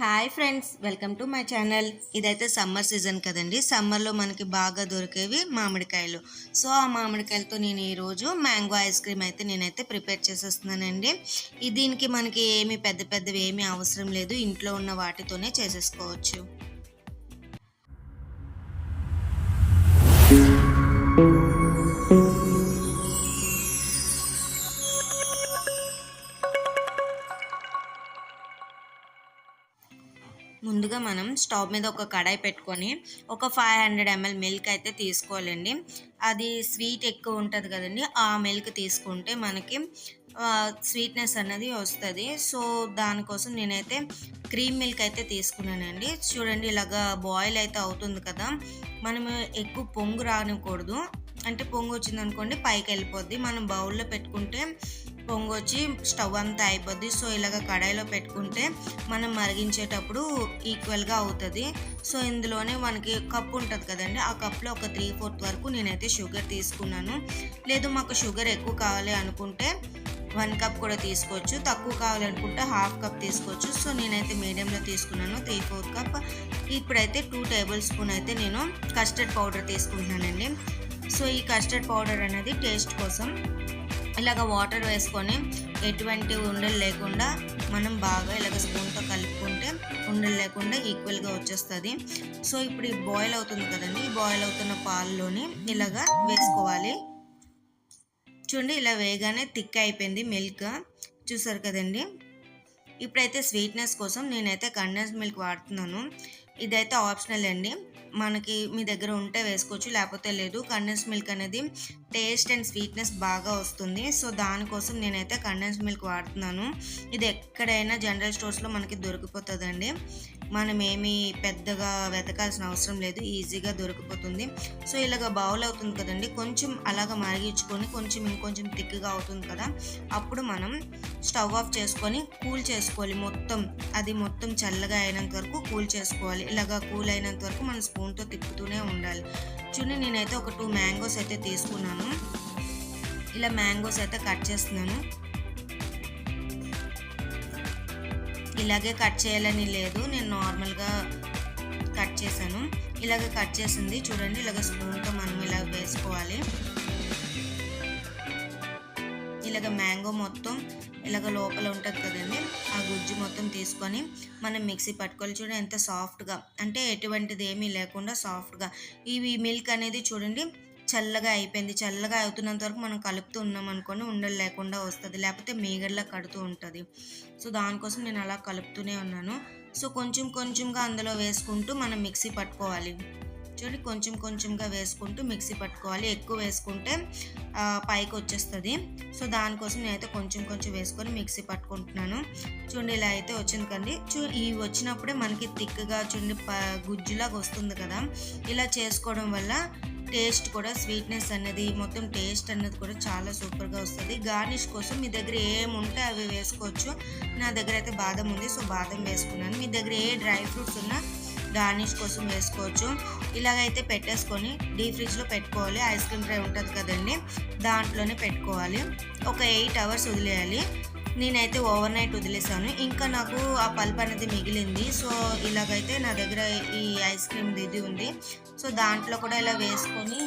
Hi friends welcome to my channel. ఇదైతే summer season కదండి. సమ్మర్లో మనకి బాగా దొరికేవి మామిడికాయలు. సో ఆ మామిడికాయలతో నేను ఈరోజు మ్యాంగో ఐస్ క్రీమ్ అయితే నేనైతే ప్రిపేర్ చేసేస్తున్నానండి. దీనికి మనకి ఏమి పెద్ద పెద్దవి ఏమీ అవసరం లేదు. ఇంట్లో ఉన్న వాటితోనే చేసేసుకోవచ్చు. ముందుగా మనం స్టవ్ మీద ఒక కడాయి పెట్టుకొని ఒక ఫైవ్ హండ్రెడ్ ఎంఎల్ మిల్క్ అయితే తీసుకోవాలండి. అది స్వీట్ ఎక్కువ ఉంటుంది కదండి ఆ మిల్క్ తీసుకుంటే మనకి స్వీట్నెస్ అనేది వస్తుంది. సో దానికోసం నేనైతే క్రీమ్ మిల్క్ అయితే తీసుకున్నానండి. చూడండి ఇలాగా బాయిల్ అయితే అవుతుంది కదా. మనము ఎక్కువ పొంగు రానికూడదు. అంటే పొంగు వచ్చింది అనుకోండి పైకి వెళ్ళిపోద్ది మనం బౌల్లో పెట్టుకుంటే పొంగొచ్చి స్టవ్ అంతా అయిపోద్ది. సో ఇలాగ కడాయిలో పెట్టుకుంటే మనం మరిగించేటప్పుడు ఈక్వల్గా అవుతుంది. సో ఇందులోనే మనకి కప్ ఉంటుంది కదండి ఆ కప్లో ఒక త్రీ ఫోర్త్ వరకు నేనైతే షుగర్ తీసుకున్నాను. లేదు మాకు షుగర్ ఎక్కువ కావాలి అనుకుంటే వన్ కప్ కూడా తీసుకోవచ్చు. తక్కువ కావాలనుకుంటే హాఫ్ కప్ తీసుకోవచ్చు. సో నేనైతే మీడియంలో తీసుకున్నాను త్రీ ఫోర్ కప్. ఇప్పుడైతే టూ టేబుల్ స్పూన్ అయితే నేను కస్టర్డ్ పౌడర్ తీసుకుంటున్నానండి. సో ఈ కస్టర్డ్ పౌడర్ అనేది టేస్ట్ కోసం ఇలాగ వాటర్ వేసుకొని ఎటువంటి ఉండలు లేకుండా మనం బాగా ఇలాగ స్పూన్తో కలుపుకుంటే ఉండలు లేకుండా ఈక్వల్గా వచ్చేస్తుంది. సో ఇప్పుడు ఈ బాయిల్ అవుతుంది కదండి ఈ బాయిల్ అవుతున్న పాల్లోని ఇలాగా వేసుకోవాలి. చూడండి ఇలా వేగానే థిక్ అయిపోయింది మిల్క్. చూసారు కదండి? ఇప్పుడైతే స్వీట్నెస్ కోసం నేనైతే కండెన్స్ మిల్క్ వాడుతున్నాను. ఇదైతే ఆప్షనల్ అండి. మనకి మీ దగ్గర ఉంటే వేసుకోవచ్చు లేకపోతే లేదు. కండెన్స్ మిల్క్ అనేది టేస్ట్ అండ్ స్వీట్నెస్ బాగా వస్తుంది. సో దానికోసం నేనైతే కండెన్స్ మిల్క్ వాడుతున్నాను. ఇది ఎక్కడైనా జనరల్ స్టోర్స్లో మనకి దొరికిపోతుందండి. మనం ఏమి పెద్దగా వెతకాల్సిన అవసరం లేదు ఈజీగా దొరికిపోతుంది. సో ఇలాగ బౌల్ అవుతుంది కదండి. కొంచెం అలాగ మరిగించుకొని కొంచెం ఇంకొంచెం థిక్గా అవుతుంది కదా. అప్పుడు మనం స్టవ్ ఆఫ్ చేసుకొని కూల్ చేసుకోవాలి. మొత్తం అది మొత్తం చల్లగా అయినంత వరకు కూల్ చేసుకోవాలి. ఇలాగ కూల్ అయినంత వరకు మనం స్పూన్తో తిప్పుతూనే ఉండాలి. చూడండి నేనైతే ఒక టూ మ్యాంగోస్ అయితే తీసుకున్నాను. ఇలా మ్యాంగోస్ అయితే కట్ చేస్తున్నాను. ఇలాగే కట్ చేయాలని లేదు. నేను నార్మల్గా కట్ చేశాను. ఇలాగ కట్ చేసింది. చూడండి ఇలాగ స్పూన్తో మనం ఇలా వేసుకోవాలి. ఇలాగ మ్యాంగో మొత్తం ఇలాగ లోపల ఉంటుంది కదండి ఆ గుజ్జు మొత్తం తీసుకొని మనం మిక్సీ పట్టుకోవాలి. చూడండి ఎంత సాఫ్ట్గా. అంటే ఎటువంటిది ఏమీ లేకుండా సాఫ్ట్గా. ఇవి మిల్క్ అనేది చూడండి చల్లగా అయిపోయింది. చల్లగా అవుతున్నంత వరకు మనం కలుపుతూ ఉన్నాం అనుకోండి ఉండలు లేకుండా వస్తుంది. లేకపోతే మీగడలా కడుతూ ఉంటుంది. సో దానికోసం నేను అలా కలుపుతూనే ఉన్నాను. సో కొంచెం కొంచెంగా అందులో వేసుకుంటూ మనం మిక్సీ పట్టుకోవాలి. చూడండి కొంచెం కొంచెంగా వేసుకుంటూ మిక్సీ పట్టుకోవాలి. ఎక్కువ వేసుకుంటే పైకి వచ్చేస్తుంది. సో దానికోసం నేనైతే కొంచెం కొంచెం వేసుకొని మిక్సీ పట్టుకుంటున్నాను. చూడండి ఇలా అయితే వచ్చింది కండి. చూ ఇవి వచ్చినప్పుడే మనకి థిక్గా చూడండి గుజ్జులాగా వస్తుంది కదా. ఇలా చేసుకోవడం వల్ల టేస్ట్ కూడా స్వీట్నెస్ అనేది మొత్తం టేస్ట్ అన్నది కూడా చాలా సూపర్గా వస్తుంది. గార్నిష్ కోసం మీ దగ్గర ఏం ఉంటే అవి వేసుకోవచ్చు. నా దగ్గర అయితే బాదం ఉంది సో బాదం వేసుకున్నాను. మీ దగ్గర ఏ డ్రై ఫ్రూట్స్ ఉన్నా గార్నిష్ కోసం వేసుకోవచ్చు. ఇలాగైతే పెట్టేసుకొని డీ ఫ్రిడ్జ్లో పెట్టుకోవాలి. ఐస్ క్రీమ్ ట్రై ఉంటుంది కదండి దాంట్లోనే పెట్టుకోవాలి. ఒక ఎయిట్ అవర్స్ వదిలేయాలి. నేనైతే ఓవర్ నైట్ వదిలేసాను. ఇంకా నాకు ఆ పల్ప్ అనేది మిగిలింది. సో ఇలాగైతే నా దగ్గర ఈ ఐస్ క్రీమ్ ఇది ఉంది. సో దాంట్లో కూడా ఇలా వేసుకొని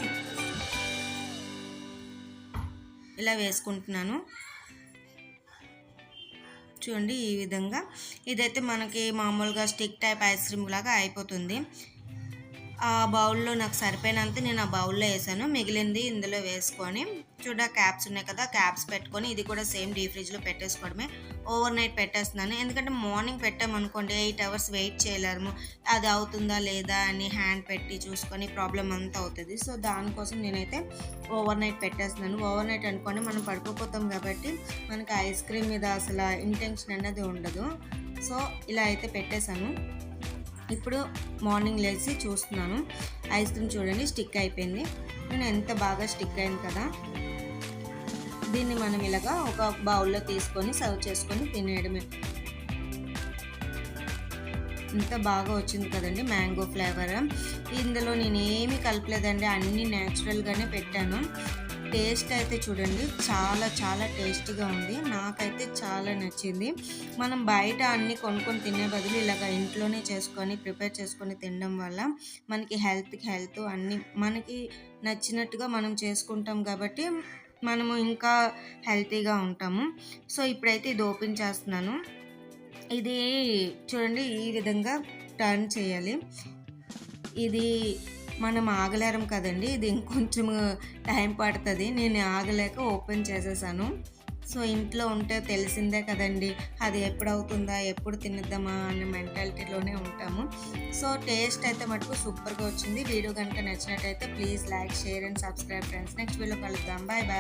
ఇలా వేసుకుంటున్నాను. చూడండి ఈ విధంగా. ఇదైతే మనకి మామూలుగా స్టిక్ టైప్ ఐస్ క్రీమ్ లాగా అయిపోతుంది. ఆ బౌల్లో నాకు సరిపోయినంత నేను ఆ బౌల్లో వేసాను. మిగిలింది ఇందులో వేసుకొని చూడ క్యాప్స్ ఉన్నాయి కదా క్యాప్స్ పెట్టుకొని ఇది కూడా సేమ్ డీ ఫ్రిడ్జ్లో పెట్టేసుకోవడమే. ఓవర్ నైట్ పెట్టేస్తున్నాను. ఎందుకంటే మార్నింగ్ పెట్టామనుకోండి ఎయిట్ అవర్స్ వెయిట్ చేయలేము. అది అవుతుందా లేదా అని హ్యాండ్ పెట్టి చూసుకొని ప్రాబ్లం అంతా అవుతుంది. సో దానికోసం నేనైతే ఓవర్ నైట్ పెట్టేస్తున్నాను. ఓవర్ నైట్ అనుకోండి మనం పడుకోపోతాం కాబట్టి మనకి ఐస్ క్రీమ్ మీద అసలు ఇంటెన్షన్ అనేది ఉండదు. సో ఇలా అయితే పెట్టేశాను. ఇప్పుడు మార్నింగ్ లేచి చూస్తున్నాను. ఐస్ క్రీమ్ చూడండి స్టిక్ అయిపోయింది. నేను ఎంత బాగా స్టిక్ అయింది కదా. దీన్ని మనం ఇలాగా ఒక బౌల్లో తీసుకొని సర్వ్ చేసుకొని తినేయడమే. ఇంత బాగా వచ్చింది కదండి మ్యాంగో ఫ్లేవర్. ఇందులో నేను ఏమీ కలపలేదండి అన్నీ న్యాచురల్గానే పెట్టాను. టేస్ట్ అయితే చూడండి చాలా చాలా టేస్టీగా ఉంది. నాకైతే చాలా నచ్చింది. మనం బయట అన్ని కొనుక్కొని తినే బదులు ఇలాగ ఇంట్లోనే చేసుకొని ప్రిపేర్ చేసుకొని తినడం వల్ల మనకి హెల్త్కి హెల్త్ అన్ని మనకి నచ్చినట్టుగా మనం చేసుకుంటాం కాబట్టి మనము ఇంకా హెల్తీగా ఉంటాము. సో ఇప్పుడైతే ఇది ఓపెన్ చేస్తున్నాను. ఇది చూడండి ఈ విధంగా టర్న్ చేయాలి. ఇది మనం ఆగలేరం కదండి ఇది ఇంకొంచెం టైం పడుతుంది. నేను ఆగలేక ఓపెన్ చేసేసాను. సో ఇంట్లో ఉంటే తెలిసిందే కదండి అది ఎప్పుడు అవుతుందా ఎప్పుడు తినేద్దామా అనే మెంటాలిటీలోనే ఉంటాము. సో టేస్ట్ అయితే మటుకు సూపర్గా వచ్చింది. వీడియో కనుక నచ్చినట్టయితే please like share and subscribe friends. Next video కలుద్దాం. Bye bye.